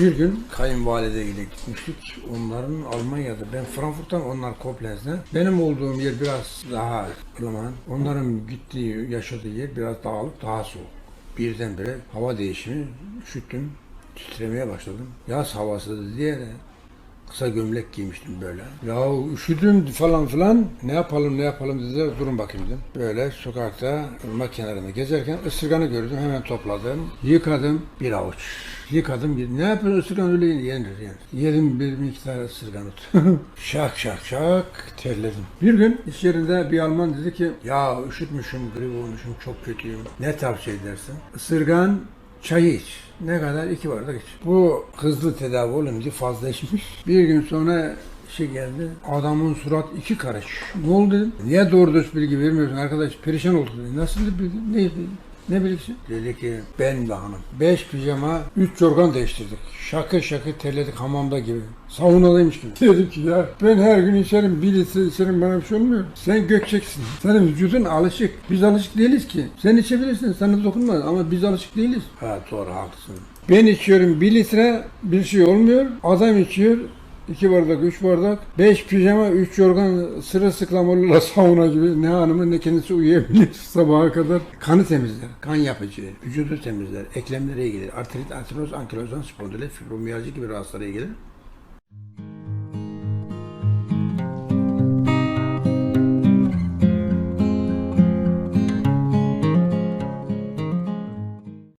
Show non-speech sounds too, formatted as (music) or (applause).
Bir gün kayınvalideyle gitmiştik. Onların Almanya'da. Ben Frankfurt'tan onlar Koblenz'de. Benim olduğum yer biraz daha ılıman. Onların gittiği, yaşadığı yer biraz dağlık, daha soğuk. Birdenbire hava değişimi üşüttüm. Titremeye başladım. Yaz havası diye kısa gömlek giymiştim böyle. Ya üşüdüm falan filan. Ne yapalım ne yapalım dediler. Durun bakayım dedim. Böyle sokakta ırmak kenarında gezerken ısırganı gördüm. Hemen topladım. Yıkadım bir avuç. Yıkadım. Ne yapıyorsun ısırgan öyle yenir yenir. Yedim bir miktar ısırgan (laughs) şak şak şak terledim. Bir gün iş yerinde bir Alman dedi ki ya üşütmüşüm, grip olmuşum, çok kötüyüm. Ne tavsiye edersin? Isırgan Çayı iç. Ne kadar? iki bardak iç. Bu hızlı tedavi olunca fazla içmiş. Bir gün sonra şey geldi. Adamın surat iki karış. Ne oldu dedim. Niye doğru dürüst bilgi vermiyorsun arkadaş? Perişan oldu dedi. Nasıl dedi? Ne bilgisi? Dedi ki ben de hanım. Beş pijama, üç yorgan değiştirdik. Şakır şakır terledik hamamda gibi. Saunadaymış gibi. (laughs) Dedim ki ya ben her gün içerim bir litre içerim bana bir şey olmuyor. Sen gökçeksin. Senin vücudun alışık. Biz alışık değiliz ki. Sen içebilirsin sana dokunmaz ama biz alışık değiliz. Ha doğru haklısın. Ben içiyorum bir litre bir şey olmuyor. Adam içiyor İki bardak, üç bardak, beş pijama, üç yorgan sırılsıklam sauna gibi ne hanımı ne kendisi uyuyabilir (laughs) sabaha kadar. Kanı temizler, kan yapıcı, vücudu temizler, eklemlere iyi. Artrit, artroz, ankilozan, spondilit, fibromiyalji gibi rahatsızlara iyi.